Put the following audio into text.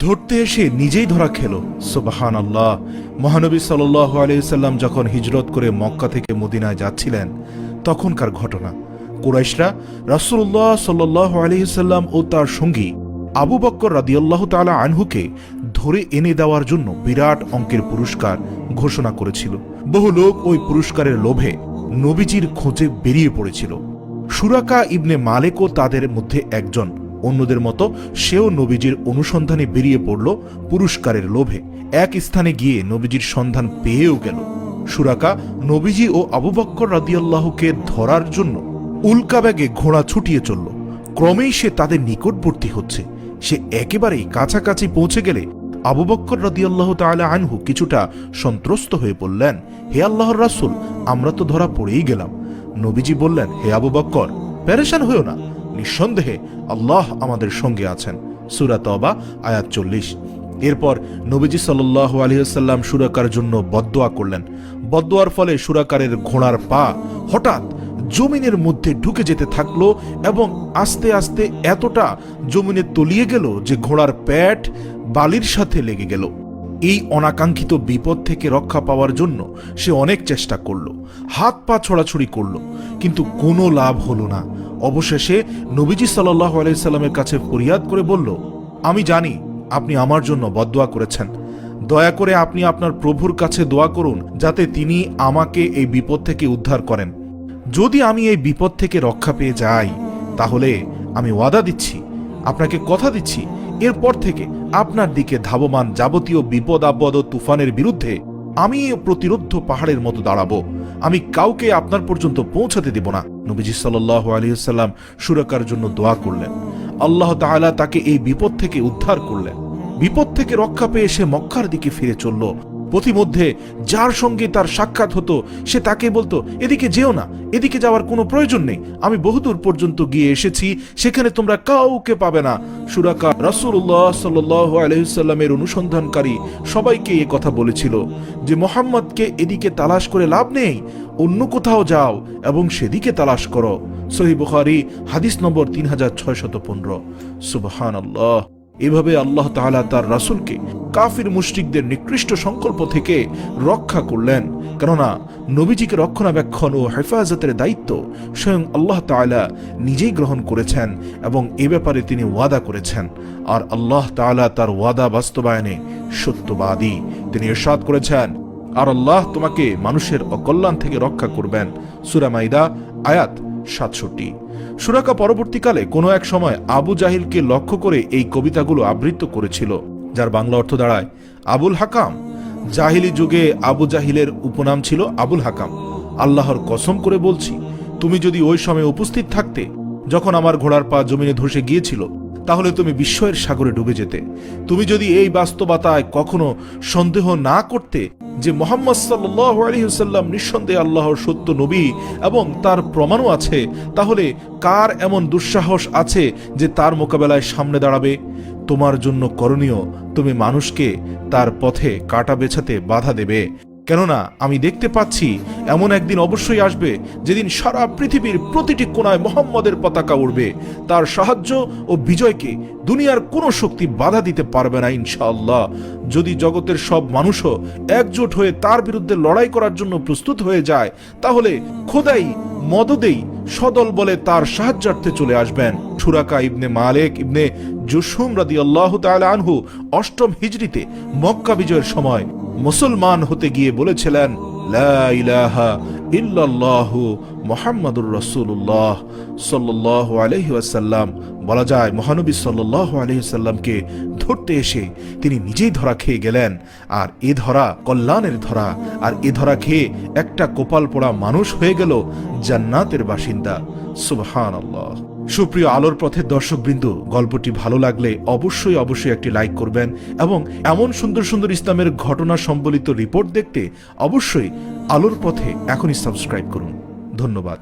ধরতে এসে নিজেই ধরা খেল। সুবাহান আল্লাহ মহানবী সাল আলাইসাল্লাম যখন হিজরত করে মক্কা থেকে মদিনায় যাচ্ছিলেন, তখনকার ঘটনা। কুরাইশরা রাসুল্লাহ সাল্লাহ আলহিসাল্লাম ও তার সঙ্গী আবু বক্কর রাদিয়াল্লাহ তালা আনহুকে ধরে এনে দেওয়ার জন্য বিরাট অঙ্কের পুরস্কার ঘোষণা করেছিল। বহু লোক ওই পুরস্কারের লোভে নবীজির খোঁজে বেরিয়ে পড়েছিল। সুরাকা ইবনে মালেকও তাদের মধ্যে একজন। অন্যদের মতো সেও নবীজির অনুসন্ধানে বেরিয়ে পড়ল পুরস্কারের লোভে। এক স্থানে গিয়ে নবীজির সন্ধান পেয়েও গেল। সুরাকা নবীজি ও আবু বক্কর রাদিয়াল্লাহকে ধরার জন্য উল্কা ব্যাগে ঘোড়া ছুটিয়ে চলল। ক্রমেই সে তাদের নিকটবর্তী হচ্ছে। সে একেবারেই কাছাকাছি পৌঁছে গেলে আবু বক্কর রাদিয়াল্লাহ তাআলা আনহু কিছুটা সন্ত্রস্ত হয়ে বললেন, হে আল্লাহর রাসুল, আমরা তো ধরা পড়েই গেলাম। নবীজি বললেন, হে আবু বক্কর প্যারেশান হয়েও না। নিঃসন্দেহে আল্লাহ আমাদের সঙ্গে আছেন। সুরা তবা আয়াত চল্লিশ। এরপর নবীজি সাল্লাহ আলহিহাল্লাম সুরাকার জন্য বদোয়া করলেন। বদোয়ার ফলে সুরাকারের ঘোড়ার পা হঠাৎ জমিনের মধ্যে ঢুকে যেতে থাকল এবং আস্তে আস্তে এতটা জমিনে তলিয়ে গেল যে ঘোড়ার প্যাট বালির সাথে লেগে গেল। এই অনাকাঙ্ক্ষিত বিপদ থেকে রক্ষা পাওয়ার জন্য সে অনেক চেষ্টা করল, হাত পা ছড়াছড়ি করল, কিন্তু কোনো লাভ হলো না। অবশেষে নবীজি সাল্লাহ আলাইসাল্লামের কাছে ফরিয়াদ করে বলল, আমি জানি আপনি আমার জন্য বদোয়া করেছেন। দয়া করে আপনি আপনার প্রভুর কাছে দোয়া করুন যাতে তিনি আমাকে এই বিপদ থেকে উদ্ধার করেন। যদি আমি এই বিপদ থেকে রক্ষা পেয়ে যাই, তাহলে আমি ওয়াদা দিচ্ছি, আপনাকে কথা দিচ্ছি এরপর থেকে আপনার দিকে ধাবমান যাবতীয় বিপদ, আপদ ও তুফানের বিরুদ্ধে আমি প্রতিরোধ পাহাড়ের মতো দাঁড়াবো। আমি কাউকে আপনার পর্যন্ত পৌঁছাতে দেব না। নবীজি সাল্লাহ আলিয়াল্লাম সুরকার জন্য দোয়া করলেন। আল্লাহ তাআলা তাকে এই বিপদ থেকে উদ্ধার করলেন। বিপদ থেকে রক্ষা পেয়ে সে মক্কার দিকে ফিরে চলল। পথিমধ্যে যার সঙ্গে তার সাক্ষাৎ হতো, সে তাকে বলতো, এদিকে যেও না, এদিকে যাওয়ার কোনো প্রয়োজন নেই। আমি বহুদূর পর্যন্ত গিয়ে এসেছি, সেখানে তোমরা কাউকে পাবে না। সুরাকা রাসূলুল্লাহ সাল্লাল্লাহু আলাইহি সাল্লামের অনুসন্ধানকারী সবাইকে এ কথা বলেছিল যে, মোহাম্মদকে এদিকে তালাশ করে লাভ নেই, অন্য কোথাও যাও এবং সেদিকে তালাশ করো। সহি বুখারী, হাদিস নম্বর তিন হাজার ছয়শত পনেরো। সুবহান আল্লাহ এভাবে আল্লাহ তাআলা তার রাসূলকে কাফির মুশরিকদের নিকৃষ্ট সংকল্প থেকে রক্ষা করলেন। কেননা, নবীজিকে রক্ষণাবেক্ষণ ও হেফাজতের দায়িত্ব স্বয়ং আল্লাহ তাআলা নিজেই গ্রহণ করেছেন এবং এ ব্যাপারে তিনি ওয়াদা করেছেন। আর আল্লাহ তাআলা তার ওয়াদা বাস্তবায়নে সত্যবাদী। তিনি ইরশাদ করেছেন, আর আল্লাহ তোমাকে মানুষের অকল্যাণ থেকে রক্ষা করবেন। সুরামাইদা আয়াত সাতষট্টি। সুরাকা পরবর্তীকালে কোনো এক সময় আবু জাহিলকে লক্ষ্য করে এই কবিতাগুলো আবৃত্ত করেছিল, যার বাংলা অর্থ দাঁড়ায়, আবুল হাকাম। জাহিলি যুগে আবু জাহিলের উপনাম ছিল আবুল হাকাম। আল্লাহর কসম করে বলছি, তুমি যদি ওই সময় উপস্থিত থাকতে, যখন আমার ঘোড়ার পা জমিনে ধসে গিয়েছিল, তাহলে তুমি বিস্ময়ের সাগরে ডুবে যেতে। তুমি যদি এই বাস্তবতায় কখনো সন্দেহ না করতে যে মোহাম্মদ সাল্লাহ আলহিহসাল্লাম নিঃসন্দেহে আল্লাহর সত্য নবী এবং তার প্রমাণও আছে, তাহলে কার এমন দুঃসাহস আছে যে তার মোকাবেলায় সামনে দাঁড়াবে? তোমার জন্য করণীয়, তুমি মানুষকে তার পথে কাটা বেছাতে বাধা দেবে। কেননা আমি দেখতে পাচ্ছি এমন একদিন অবশ্যই আসবে যেদিন সারা পৃথিবীর প্রতিটি কোনায় মোহাম্মদের পতাকা উড়বে। তার সাহায্য ও বিজয়কে দুনিয়ার কোনো শক্তি বাধা দিতে পারবে না ইনশাআল্লাহ। যদি জগতের সব মানুষও একজোট হয়ে তার বিরুদ্ধে লড়াই করার জন্য প্রস্তুত হয়ে যায়, তাহলে খোদাই মদদেই সদল বলে তার সাহায্যার্থে চলে আসবেন। সুরাকা ইবনে মালেক ইবনে জুসুম রাদি আল্লাহ আনহু অষ্টম হিজরিতে মক্কা বিজয়ের সময় মুসলমান হতে গিয়ে বলেছিলেন মোহাম্মদুর রসুল্লাহ সাল্লাহ আলহি বলা যায়, মহানবী সাল্লাহ আলহিসাল্লামকে ধরতে এসে তিনি নিজেই ধরা খেয়ে গেলেন। আর এ ধরা কল্যাণের ধরা। আর এ ধরা খেয়ে একটা কোপাল পোড়া মানুষ হয়ে গেল জান্নাতের বাসিন্দা। সুবহান আল্লাহ সুপ্রিয় আলোর পথের দর্শকবৃন্দ, গল্পটি ভালো লাগলে অবশ্যই অবশ্যই একটি লাইক করবেন এবং এমন সুন্দর সুন্দর ইসলামের ঘটনা সম্বলিত রিপোর্ট দেখতে অবশ্যই আলোর পথে এখনই সাবস্ক্রাইব করুন। ধন্যবাদ।